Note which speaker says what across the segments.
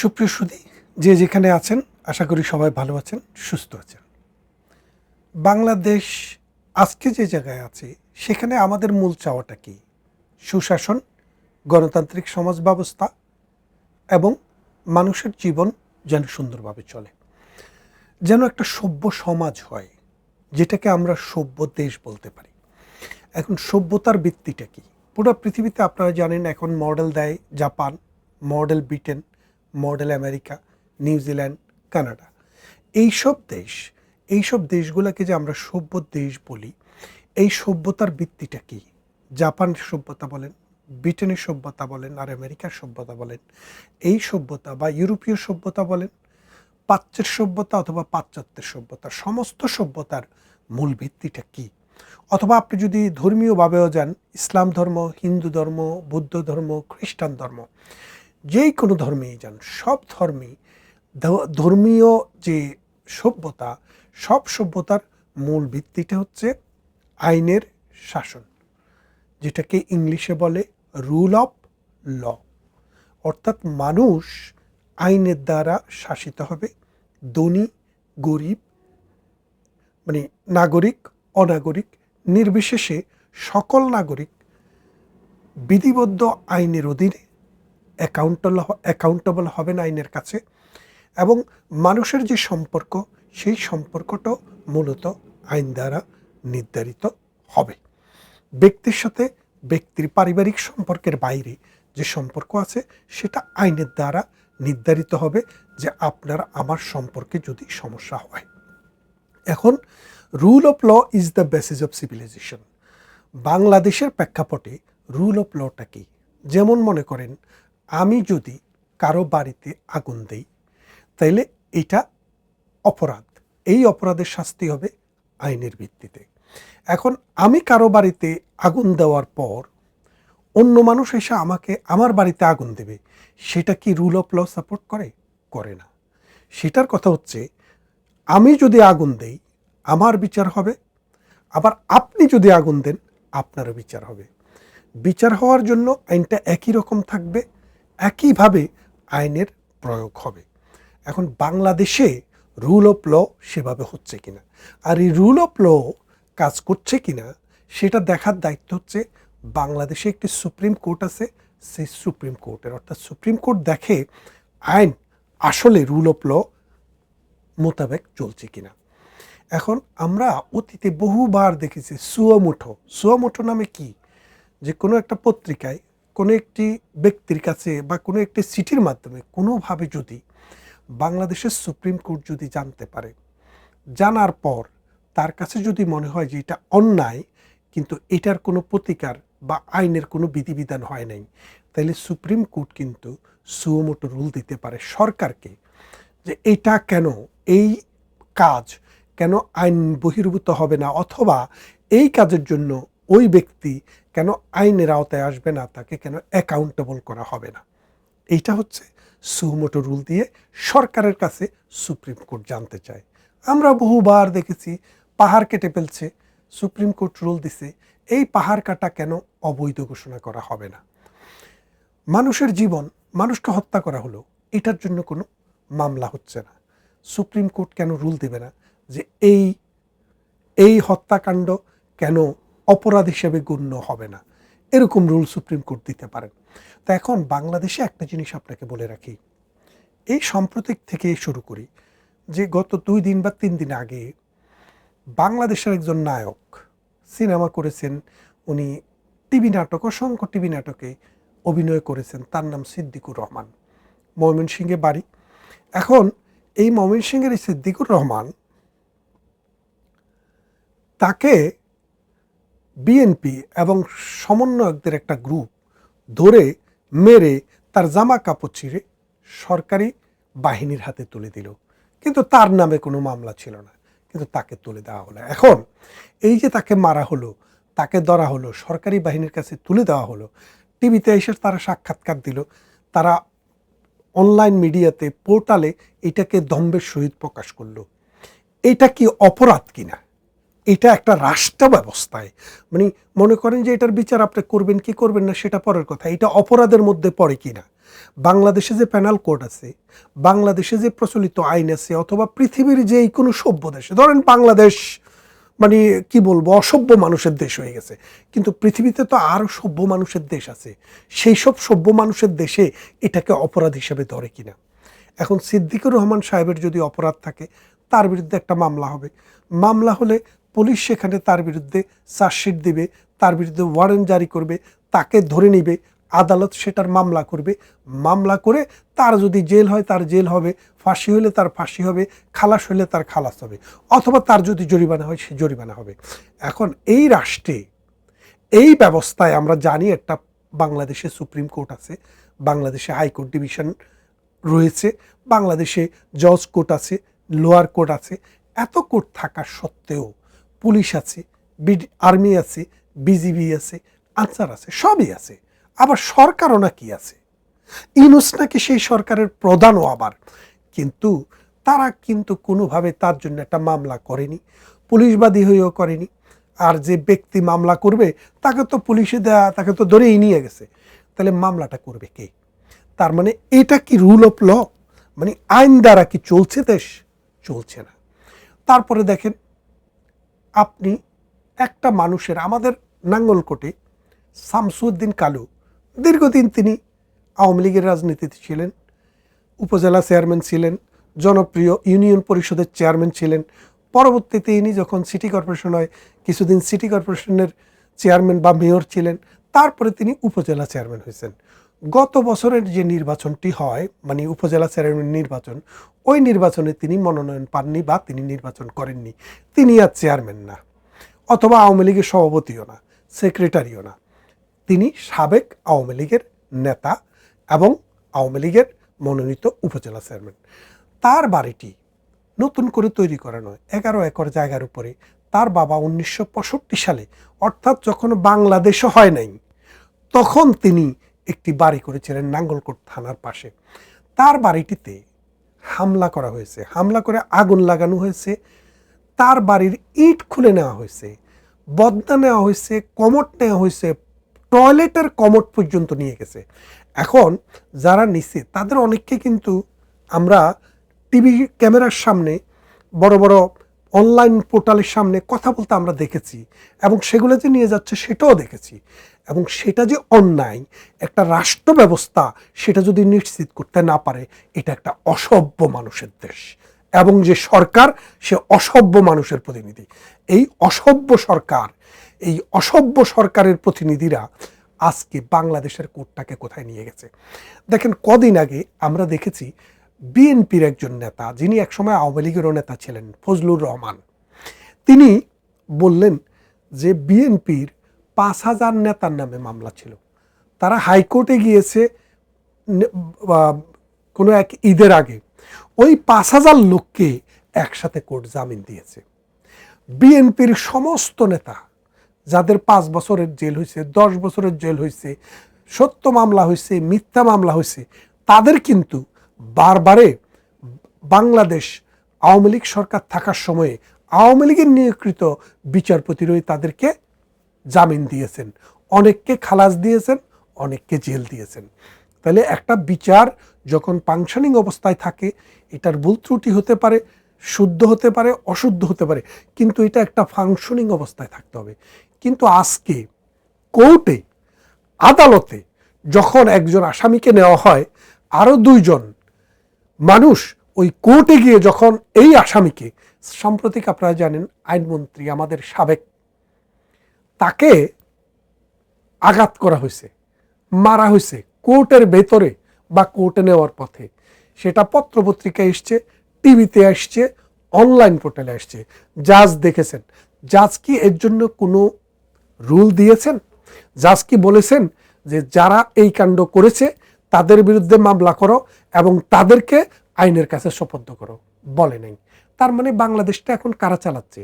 Speaker 1: সুপ্রিয় সুদী যে যেখানে আছেন, আশা করি সবাই ভালো আছেন, সুস্থ আছেন। বাংলাদেশ আজকে যে জায়গায় আছে, সেখানে আমাদের মূল চাওয়াটা কি? সুশাসন, গণতান্ত্রিক সমাজ ব্যবস্থা এবং মানুষের জীবন যেন সুন্দরভাবে চলে। যেন একটা সভ্য সমাজ হয়, যেটাকে আমরা সভ্য দেশ বলতে পারি। এখন সভ্যতার ভিত্তিটা কি? পুরো পৃথিবীতে আপনারা জানেন, এখন মডেল দেয় Japan model Britain model America New Zealand Canada. এইসব দেশ, এইসব দেশগুলোকে যে আমরা সভ্য দেশ বলি, এই সভ্যতার ভিত্তিটা কি? জাপান সভ্যতা বলেন, ব্রিটেনের সভ্যতা বলেন, আর আমেরিকার সভ্যতা বলেন, এই সভ্যতা বা ইউরোপীয় সভ্যতা বলেন প্রাচ্যের সভ্যতা অথবা পাশ্চাত্যের সভ্যতা, সমস্ত সভ্যতার মূল ভিত্তিটা কি? অথবা আপনি যদি ধর্মীয়ভাবেও যান, ইসলাম ধর্ম, হিন্দু ধর্ম, বৌদ্ধ ধর্ম, খ্রিস্টান ধর্ম যেই কোনো ধর্মেই যান, সব ধর্মেই। ধর্মীয় যে সভ্যতা, সব সভ্যতার মূল ভিত্তিটা হচ্ছে আইনের শাসন, যেটাকে ইংলিশে বলে রুল অফ ল। অর্থাৎ মানুষ আইনের দ্বারা শাসিত হবে, ধনী, গরিব মানে নাগরিক, অনাগরিক, নির্বিশেষে সকল নাগরিক বিধিবদ্ধ আইনের অধীনে অ্যাকাউন্টেবল অ্যাকাউন্টেবল হবেন আইনের কাছে। এবং মানুষের যে সম্পর্ক, সেই সম্পর্কটাও মূলত আইন দ্বারা নির্ধারিত হবে। ব্যক্তির সাথে ব্যক্তির পারিবারিক সম্পর্কের বাইরে যে সম্পর্ক আছে, সেটা আইনের দ্বারা নির্ধারিত হবে যে আপনার আমার সম্পর্কে যদি সমস্যা হয়। এখন rule of law is the basis of civilisation বাংলাদেশের প্রেক্ষাপটে রুল অফ লটা কি? যেমন মনে করেন আমি যদি কারও বাড়িতে আগুন দেই, তাইলে এটা অপরাধ। এই অপরাধের শাস্তি হবে আইনের ভিত্তিতে। এখন আমি কারও বাড়িতে আগুন দেওয়ার পর অন্য মানুষ এসে আমাকে আমার বাড়িতে আগুন দেবে, সেটা কি রুল অফ ল সাপোর্ট করে? করে না। সেটার কথা হচ্ছে, আমি যদি আগুন দেই, আমার বিচার হবে, আবার আপনি যদি আগুন দেন, আপনারও বিচার হবে। বিচার হওয়ার জন্য আইনটা একই রকম থাকবে একইভাবে আইনের প্রয়োগ হবে। এখন বাংলাদেশে রুল অফ ল সেভাবে হচ্ছে কিনা, আর এই রুল অফ ল কাজ করছে কিনা, সেটা দেখার দায়িত্ব হচ্ছে বাংলাদেশে একটি সুপ্রিম কোর্ট আছে, সেই সুপ্রিম কোর্টের। অর্থাৎ সুপ্রিম কোর্ট দেখে আইন আসলে রুল অফ ল মোতাবেক চলছে কিনা। এখন আমরা অতীতে বহুবার দেখেছি সুয়ামুঠো সুয়ামুঠো নামে কি? যে কোনো একটা পত্রিকায় কোনো একটি ব্যক্তির কাছে বা কোনো একটি সিটির মাধ্যমে কোনোভাবে যদি বাংলাদেশের সুপ্রিম কোর্ট যদি জানতে পারে, জানার পর তার কাছে যদি মনে হয় যে এটা অন্যায়, কিন্তু এটার কোনো প্রতিকার বা আইনের কোনো বিধিবিধান হয় নাই, তাহলে সুপ্রিম কোর্ট কিন্তু সুমোটো রুল দিতে পারে সরকারকে যে এটা কেন, এই কাজ কেন আইন বহির্ভূত হবে না, অথবা এই কাজের জন্য ওই ব্যক্তি কেন আইনের আওতায় আসবে না, তাকে কেন অ্যাকাউন্টেবল করা হবে না? এইটা হচ্ছে সুমোটো রুল দিয়ে সরকারের কাছে সুপ্রিম কোর্ট জানতে চায়। আমরা বহুবার দেখেছি, পাহাড় কেটে ফেলছে, সুপ্রিম কোর্ট রুল দিছে, এই পাহাড় কাটা কেন অবৈধ ঘোষণা করা হবে না? মানুষের জীবন, মানুষকে হত্যা করা হলো, এটার জন্য কোনো মামলা হচ্ছে না। সুপ্রিম কোর্ট কেন রুল দেবে না যে এই এই হত্যাকাণ্ড কেন অপরাধ হিসেবে গণ্য হবে না। এরকম রুল সুপ্রিম কোর্ট দিতে পারেন তো এখন বাংলাদেশে একটা জিনিস আপনাকে বলে রাখি। এই সাম্প্রতিক থেকে শুরু করি যে গত দুই দিন বা তিন দিন আগে বাংলাদেশের একজন নায়ক সিনেমা করেছেন। উনি টিভি নাটক, অসংখ্য টিভি নাটকে অভিনয় করেছেন। তার নাম সিদ্দিকুর রহমান। ময়মনসিংহে বাড়ি। এখন এই ময়মনসিংহের সিদ্দিকুর রহমান তাকে বিএনপি এবং সমন্বয়কদের একটা গ্রুপ ধরে মেরে তার জামা কাপড় ছিঁড়ে সরকারি বাহিনীর হাতে তুলে দিল। কিন্তু তার নামে কোনো মামলা ছিল না। কিন্তু তাকে তুলে দেওয়া হলো। এখন এই যে তাকে মারা হলো, তাকে ধরা হলো, সরকারি বাহিনীর কাছে তুলে দেওয়া হলো, টিভিতে এসে তারা সাক্ষাৎকার দিল। তারা অনলাইন মিডিয়াতে পোর্টালে এটাকে দম্বের সহিত প্রকাশ করল। এটা কি অপরাধ কিনা? এটা একটা রাষ্ট্র ব্যবস্থায়। মানে মনে করেন যে এটার বিচার আপনি করবেন, কি করবেন না, সেটা পরের কথা। এটা অপরাধের মধ্যে পড়ে কিনা? বাংলাদেশে যে প্যানাল কোড আছে, বাংলাদেশে যে প্রচলিত আইন আছে, অথবা পৃথিবীর যে কোনো সভ্য দেশে, ধরেন বাংলাদেশ মানে কি বলব, অসভ্য মানুষের দেশ হয়ে গেছে। কিন্তু পৃথিবীতে তো আরও সভ্য মানুষের দেশ আছে। সেই সব সভ্য মানুষের দেশে এটাকে অপরাধ হিসেবে ধরে কিনা? এখন সিদ্দিকুর রহমান সাহেবের যদি অপরাধ থাকে, তার বিরুদ্ধে একটা মামলা হবে। মামলা হলে পুলিশ সেখানে তার বিরুদ্ধে চার্জশিট দিবে, তার বিরুদ্ধে ওয়ারেন্ট জারি করবে, তাকে ধরে নিবে, আদালত সেটার মামলা করবে। মামলা করে তার যদি জেল হয়, তার জেল হবে, ফাঁসি হলে তার ফাঁসি হবে, খালাস হলে তার খালাস হবে, অথবা তার যদি জরিমানা হয়, সে জরিমানা হবে। এখন এই রাষ্ট্রে, এই ব্যবস্থায় আমরা জানি একটা বাংলাদেশে সুপ্রিম কোর্ট আছে, বাংলাদেশে হাইকোর্ট ডিভিশন রয়েছে, বাংলাদেশে জজ কোর্ট আছে, লোয়ার কোর্ট আছে, এত কোর্ট থাকা সত্ত্বেও পুলিশ আছে আর্মি আছে, বিজিবি আছে, আনসার আছে, সবই আছে। আবার সরকারও নাকি আছে। ইনুস নাকি সেই সরকারের প্রধানও আবার। কিন্তু তারা কিন্তু কোনোভাবে তার জন্য একটা মামলা করেনি, পুলিশবাদী হয়েও করেনি। আর যে ব্যক্তি মামলা করবে, তাকে তো পুলিশে দেয়া, তাকে তো ধরেই নিয়ে গেছে। তাহলে মামলাটা করবে কে? তার মানে এটা কি রুল অফ ল মানে আইন দ্বারা কি চলছে দেশ? চলছে না। তারপরে দেখেন আপনি একটা মানুষের, আমাদের নাঙ্গলকোটে শামসুদ্দিন কালু, দীর্ঘদিন তিনি আওয়ামী লীগের রাজনীতিতে ছিলেন, উপজেলা চেয়ারম্যান ছিলেন, জনপ্রিয় ইউনিয়ন পরিষদের চেয়ারম্যান ছিলেন, পরবর্তীতে ইনি যখন সিটি কর্পোরেশন হয় কিছুদিন সিটি কর্পোরেশনের চেয়ারম্যান বা মেয়র ছিলেন, তারপরে তিনি উপজেলা চেয়ারম্যান হয়েছেন। গত বছরের যে নির্বাচনটি হয় মানে উপজেলা চেয়ারম্যান নির্বাচন, ওই নির্বাচনে তিনি মনোনয়ন পাননি বা তিনি নির্বাচন করেননি। তিনি আর চেয়ারম্যান না, অথবা আওয়ামী লীগের সভাপতিও না, সেক্রেটারিও না। তিনি সাবেক আওয়ামী লীগের নেতা এবং আওয়ামী লীগের মনোনীত উপজেলা চেয়ারম্যান। তার বাড়িটি নতুন করে তৈরি করা নয় এগারো একর জায়গার উপরে, তার বাবা উনিশশো পঁয়ষট্টি সালে, অর্থাৎ যখন বাংলাদেশও হয় নাই, তখন তিনি একটি বাড়ি করেছিলেন নাঙ্গলকোট থানার পাশে। তার বাড়িটিতে হামলা করা হয়েছে। হামলা করে আগুন লাগানো হয়েছে। তার বাড়ির ইট খুলে নেওয়া হয়েছে। বদনা নেওয়া হয়েছে, কমট নেওয়া হয়েছে, টয়লেটের কমট পর্যন্ত নিয়ে গেছে। এখন যারা নিচ্ছে তাদের অনেককে কিন্তু আমরা টিভি ক্যামেরার সামনে, বড় বড় অনলাইন পোর্টালের সামনে কথা বলতে আমরা দেখেছি এবং সেগুলো যে নিয়ে যাচ্ছে, সেটাও দেখেছি। এবং সেটা যে অন্যায়, একটা রাষ্ট্র ব্যবস্থা সেটা যদি নিশ্চিত করতে না পারে, এটা একটা অসভ্য মানুষের দেশ। এবং যে সরকার, সে অসভ্য মানুষের প্রতিনিধি। এই অসভ্য সরকার, এই অসভ্য সরকারের প্রতিনিধিরা আজকে বাংলাদেশের কোর্টটাকে কোথায় নিয়ে গেছে? দেখেন, কদিন আগে আমরা দেখেছি বিএনপির একজন নেতা, যিনি একসময় আওয়ামী লীগেরও নেতা ছিলেন, ফজলুর রহমান। তিনি বললেন যে বিএনপির পাঁচ হাজার নেতার নামে মামলা ছিল। তারা হাইকোর্টে গিয়েছে কোনো এক ঈদের আগে। ওই পাঁচ হাজার লোককে একসাথে কোর্ট জামিন দিয়েছে। বিএনপির সমস্ত নেতা, যাদের পাঁচ বছরের জেল হয়েছে দশ বছরের জেল হয়েছে সত্য মামলা হয়েছে মিথ্যা মামলা হয়েছে তাদের কিন্তু বারবারে বাংলাদেশ আওয়ামী লীগ সরকার থাকার সময়ে আওয়ামী লীগের নিয়োগকৃত বিচারপতিরই তাদেরকে জামিন দিয়েছেন। অনেককে খালাস দিয়েছেন, অনেককে জেল দিয়েছেন। তাহলে একটা বিচার যখন ফাংশনিং অবস্থায় থাকে, এটার ভুল ত্রুটি হতে পারে, শুদ্ধ হতে পারে, অশুদ্ধ হতে পারে, কিন্তু এটা একটা ফাংশনিং অবস্থায় থাকতে হবে। কিন্তু আজকে কোর্টে, আদালতে যখন একজন আসামিকে নেওয়া হয় আরও দুইজন মানুষ ওই কোর্টে গিয়ে যখন এই আসামিকে, সাম্প্রতিক আপনারা জানেন, আইনমন্ত্রী, আমাদের সাবেক তাকে আঘাত করা হয়েছে, মারা হয়েছে কোর্টের ভেতরে বা কোর্টে নেওয়ার পথে। সেটা পত্রপত্রিকায় এসছে, টিভিতে আসছে, অনলাইন পোর্টালে আসছে। জাজ দেখেছেন। জাজ কি এর জন্য কোনো রুল দিয়েছেন? জাজ কি বলেছেন যে যারা এই কাণ্ড করেছে, তাদের বিরুদ্ধে মামলা করো এবং তাদেরকে আইনের কাছে সোপর্দ করো? বলে নাই। তার মানে বাংলাদেশটা এখন কারা চালাচ্ছে?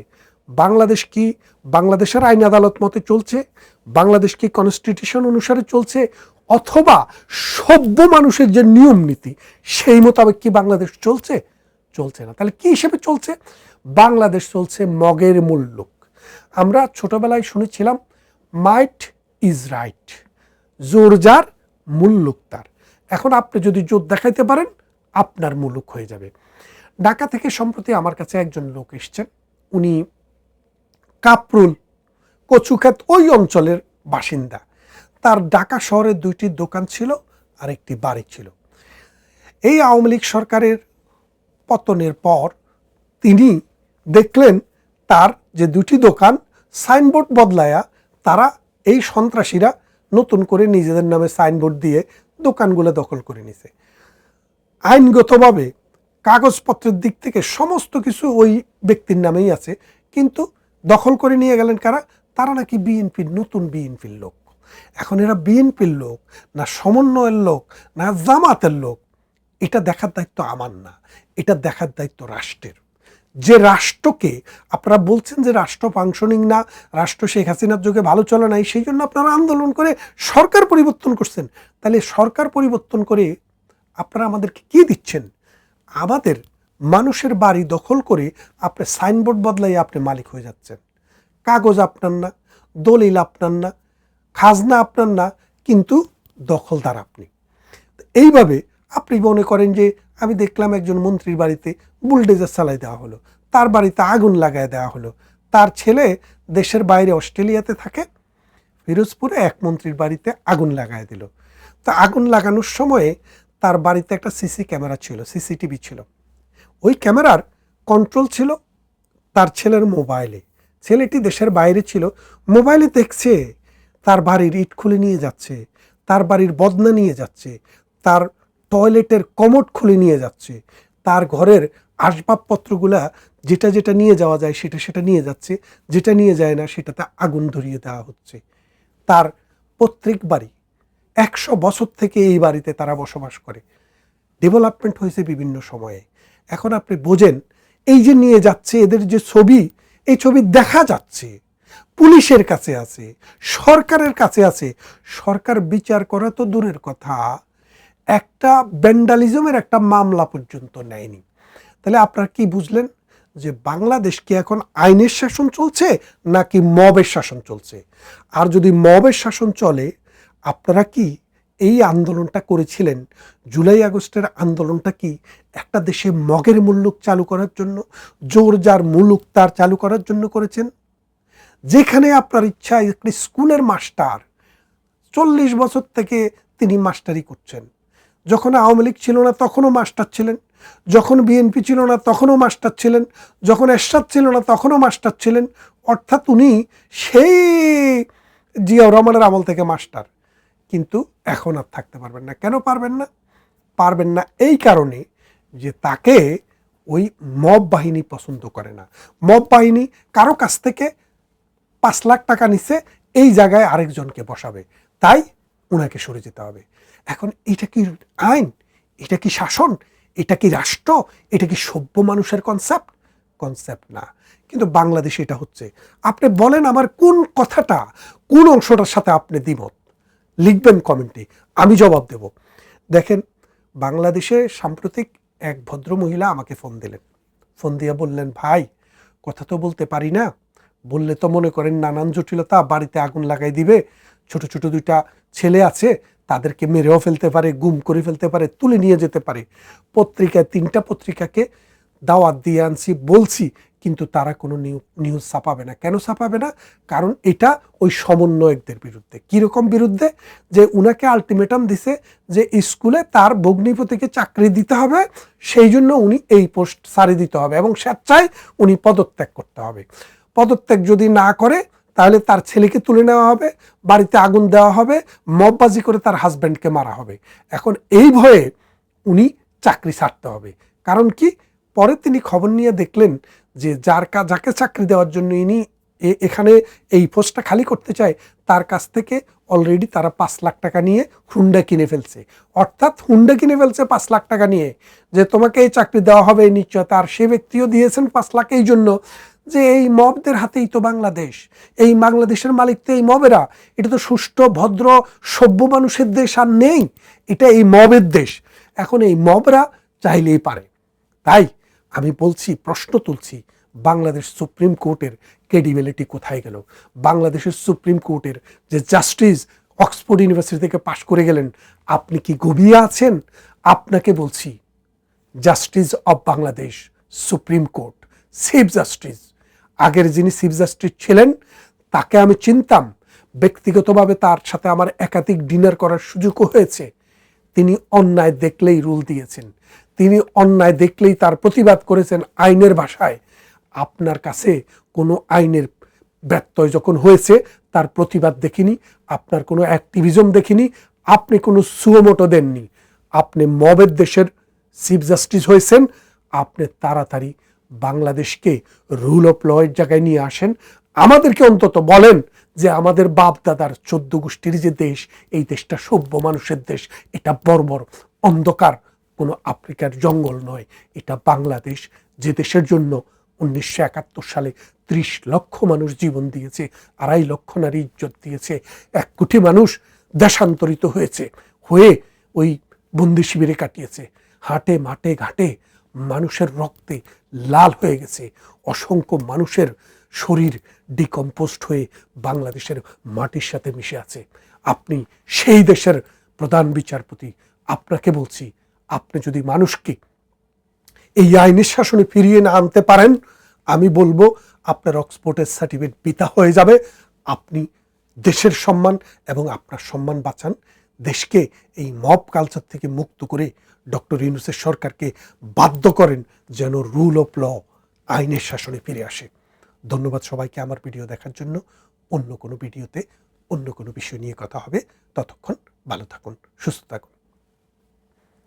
Speaker 1: বাংলাদেশ কি বাংলাদেশের আইন আদালত মতে চলছে? বাংলাদেশ কি কনস্টিটিউশন অনুসারে চলছে? অথবা সভ্য মানুষের যে নিয়ম নীতি, সেই মোতাবেক কি বাংলাদেশ চলছে? চলছে না। তাহলে কি হিসেবে চলছে? বাংলাদেশ চলছে মগের মুল্লুক আমরা ছোটবেলায় শুনেছিলাম, মাইট ইজ রাইট, জোর যার মুল্লুক তার। এখন আপনি যদি জোর দেখাইতে পারেন, আপনার মুলুক হয়ে যাবে। ঢাকা থেকে সম্প্রতি আমার কাছে একজন লোক এসছেন। উনি কাপরুল, কচুক্ষেত ওই অঞ্চলের বাসিন্দা। তার ঢাকা শহরে দুইটি দোকান ছিল আর একটি বাড়ি ছিল। এই আওয়ামী লীগ সরকারের পতনের পর তিনি দেখলেন তার যে দুটি দোকান, সাইনবোর্ড বদলায়া তারা এই সন্ত্রাসীরা নতুন করে নিজেদের নামে সাইনবোর্ড দিয়ে দোকানগুলো দখল করে নিছে। আইনগতভাবে কাগজপত্রের দিক থেকে সমস্ত কিছু ওই ব্যক্তির নামেই আছে, কিন্তু দখল করে নিয়ে গেলেন কারা? তারা নাকি বিএনপির নতুন বিএনপির লোক। এখন এরা বিএনপির লোক, না সমন্বয়ের লোক, না জামাতের লোক। এটা দেখার দায়িত্ব আমার না। এটা দেখার দায়িত্ব রাষ্ট্রের। যে রাষ্ট্রকে আপনারা বলছেন যে রাষ্ট্র ফাংশনিং না, রাষ্ট্র শেখ হাসিনার যুগে ভালো চলে নাই, সেই জন্য আপনারা আন্দোলন করে সরকার পরিবর্তন করছেন। তাহলে সরকার পরিবর্তন করে আপনারা আমাদেরকে কি দিচ্ছেন? আমাদের মানুষের বাড়ি দখল করে আপনি সাইনবোর্ড বদলাই আপনি মালিক হয়ে যাচ্ছেন। কাগজ আপনার না, দলিল আপনার না, খাজনা আপনার না, কিন্তু দখলদার আপনি। এইভাবে আপনি মনে করেন যে আমি দেখলাম একজন মন্ত্রীর বাড়িতে বুলডেজার চালাই দেওয়া হলো, তার বাড়িতে আগুন লাগায় দেওয়া হলো, তার ছেলে দেশের বাইরে অস্ট্রেলিয়াতে থাকে, ফিরোজপুরে এক মন্ত্রীর বাড়িতে আগুন লাগায় দিল। তা আগুন লাগানোর সময়ে তার বাড়িতে একটা সিসি ক্যামেরা ছিল, সিসিটিভি ছিল। ওই ক্যামেরার কন্ট্রোল ছিল তার ছেলের মোবাইলে ছেলেটি দেশের বাইরে ছিল মোবাইলে দেখছে, তার বাড়ির ইট খুলে নিয়ে যাচ্ছে, তার বাড়ির বদনা নিয়ে যাচ্ছে, তার টয়লেটের কমোড খুলে নিয়ে যাচ্ছে, তার ঘরের আসবাবপত্রগুলা যেটা যেটা নিয়ে যাওয়া যায় সেটা সেটা নিয়ে যাচ্ছে, যেটা নিয়ে যায় না সেটাতে আগুন ধরিয়ে দেওয়া হচ্ছে। তার পৈতৃক বাড়ি, একশো বছর থেকে এই বাড়িতে তারা বসবাস করে। ডেভেলপমেন্ট হয়েছে বিভিন্ন সময়ে। এখন আপনি বোঝেন, এই যে নিয়ে যাচ্ছে, এদের যে ছবি, এই ছবি দেখা যাচ্ছে, পুলিশের কাছে আছে, সরকারের কাছে আছে। সরকার বিচার করা তো দূরের কথা। একটা ব্যান্ডালিজমের একটা মামলা পর্যন্ত নেয়নি। তাহলে আপনারা কি বুঝলেন যে বাংলাদেশ কি এখন আইনের শাসন চলছে, নাকি মবের শাসন চলছে? আর যদি মবের শাসন চলে, আপনারা কি এই আন্দোলনটা করেছিলেন। জুলাই, আগস্টের আন্দোলনটা কি একটা দেশে মগের মুল্লুক চালু করার জন্য, জোর যার মুলুক তার চালু করার জন্য করেছেন? যেখানে আপনার ইচ্ছা একটি স্কুলের মাস্টার, চল্লিশ বছর থেকে তিনি মাস্টারি করছেন। যখন আওয়ামী লীগ ছিল না তখনও মাস্টার ছিলেন। যখন বিএনপি ছিল না তখনও মাস্টার ছিলেন। যখন এরশাদ ছিল না তখনও মাস্টার ছিলেন। অর্থাৎ উনি সেই জিয়াউর রহমানের আমল থেকে মাস্টার। কিন্তু এখন আর থাকতে পারবেন না। কেন পারবেন না? পারবেন না এই কারণে যে তাকে ওই মব বাহিনী পছন্দ করে না। মব বাহিনী কারও কাছ থেকে পাঁচ লাখ টাকা নিচ্ছে এই জায়গায় আরেকজনকে বসাবে। তাই ওনাকে সরে যেতে হবে। এখন এটা কি আইন? এটা কি শাসন? এটা কি রাষ্ট্র? এটা কি সভ্য মানুষের কনসেপ্ট কনসেপ্ট না। কিন্তু বাংলাদেশে এটা হচ্ছে। আপনি বলেন আমার কোন কথাটা, কোন অংশটার সাথে আপনি দ্বিমত? লিখবেন কমেন্টে, আমি জবাব দেব। দেখেন, বাংলাদেশে সাম্প্রতিক এক ভদ্র মহিলা আমাকে ফোন দিলেন। ফোন দিয়ে বললেন, ভাই, কথা তো বলতে পারি না। বললে তো মনে করেন নানান জটিলতা, বাড়িতে আগুন লাগাই দিবে, ছোট ছোট দুইটা ছেলে আছে, তাদেরকে মেরেও ফেলতে পারে, গুম করে ফেলতে পারে, তুলে নিয়ে যেতে পারে। পত্রিকায় তিনটা পত্রিকাকে দাওয়াত দিয়ে আনছি, বলছি কিন্তু তারা কোনো নিউজ ছাপাবে না। কেন ছাপাবে না? কারণ এটা ওই সমন্বয়কদের বিরুদ্ধে। কীরকম বিরুদ্ধে? যে উনাকে আলটিমেটাম দিছে যে স্কুলে তার ভগ্নিপতিকে চাকরি দিতে হবে, সেই জন্য উনি এই পোস্ট সারি দিতে হবে এবং স্বেচ্ছায় উনি পদত্যাগ করতে হবে। পদত্যাগ যদি না করে, তাহলে তার ছেলেকে তুলে নেওয়া হবে, বাড়িতে আগুন দেওয়া হবে, মববাজি করে তার হাজব্যান্ডকে মারা হবে। এখন এই ভয়ে উনি চাকরি ছাড়তে হবে। কারণ কি? পরে তিনি খবর নিয়ে দেখলেন যে যার কা, যাকে চাকরি দেওয়ার জন্য ইনি এখানে এই পোস্টটা খালি করতে চায়, তার কাছ থেকে অলরেডি তারা পাঁচ লাখ টাকা নিয়ে হুন্ডা কিনে ফেলছে। অর্থাৎ হুন্ডা কিনে ফেলছে পাঁচ লাখ টাকা নিয়ে। যে তোমাকে এই চাকরি দেওয়া হবে নিশ্চয়তা। আর সে ব্যক্তিও দিয়েছেন পাঁচ লাখ এই জন্য। যে এই মবদের হাতেই তো বাংলাদেশ। এই বাংলাদেশের মালিক তো এই মবেরা। এটা তো সুষ্ঠু, ভদ্র, সভ্য মানুষের দেশ আর নেই। এটা এই মবের দেশ। এখন এই মবরা চাইলেই পারে। তাই আমি বলছি, প্রশ্ন তুলছি, বাংলাদেশ সুপ্রিম কোর্টের ক্রেডিবিলিটি কোথায় গেল? বাংলাদেশের সুপ্রিম কোর্টের যে জাস্টিস অক্সফোর্ড ইউনিভার্সিটি থেকে পাশ করে গেলেন, আপনি কি ঘুমিয়ে আছেন? আপনাকে বলছি, justice of Bangladesh Supreme Court chief justice আগের যিনি চিফ জাস্টিস ছিলেন, তাকে আমি চিনতাম। ব্যক্তিগতভাবে তার সাথে আমার একাধিক ডিনার করার সুযোগও হয়েছে। তিনি অন্যায় দেখলেই রুল দিয়েছেন। তিনি অন্যায় দেখলেই তার প্রতিবাদ করেছেন আইনের ভাষায়। আপনার কাছে কোনো আইনের ব্যত্যয় যখন হয়েছে, তার প্রতিবাদ দেখিনি, আপনার কোনো অ্যাক্টিভিজম দেখিনি, আপনি কোনো সুয়োমোটো দেননি। আপনি মবের দেশের চিফ জাস্টিস হয়েছেন, আপনি তাড়াতাড়ি বাংলাদেশকে রুল অফ লয়ের জায়গায় নিয়ে আসেন। আমাদেরকে অন্তত বলেন যে আমাদের বাপ দাদার চোদ্দ গোষ্ঠীর যে দেশ, এই দেশটা সভ্য মানুষের দেশ, এটা বর্বর অন্ধকার। কোনো আফ্রিকার জঙ্গল নয়, এটা বাংলাদেশ। যে দেশের জন্য উনিশশো একাত্তর সালে ত্রিশ লক্ষ মানুষ জীবন দিয়েছে, আড়াই লক্ষ নারী ইজ্জত দিয়েছে, এক কোটি মানুষ দেশান্তরিত হয়েছে, হয়ে ওই বন্দি শিবিরে কাটিয়েছে। হাটে মাঠে ঘাটে মানুষের রক্তে লাল হয়ে গেছে। অসংখ্য মানুষের শরীর ডিকম্পোস্ট হয়ে বাংলাদেশের মাটির সাথে মিশে আছে। আপনি সেই দেশের প্রধান বিচারপতি, আপনাকে বলছি আপনি যদি মানুষকে এই আইনের শাসনে ফিরিয়ে না আনতে পারেন, আমি বলব আপনার অক্সফোর্ডের সার্টিফিকেট পিতা হয়ে যাবে। আপনি দেশের সম্মান এবং আপনার সম্মান বাঁচান। দেশকে এই মব কালচার থেকে মুক্ত করে ডক্টর ইউনুসের সরকারকে বাধ্য করেন যেন রুল অফ ল আইনের শাসনে ফিরে আসে। ধন্যবাদ সবাইকে আমার ভিডিও দেখার জন্য। অন্য কোনো ভিডিওতে অন্য কোনো বিষয় নিয়ে কথা হবে। ততক্ষণ ভালো থাকুন, সুস্থ থাকুন।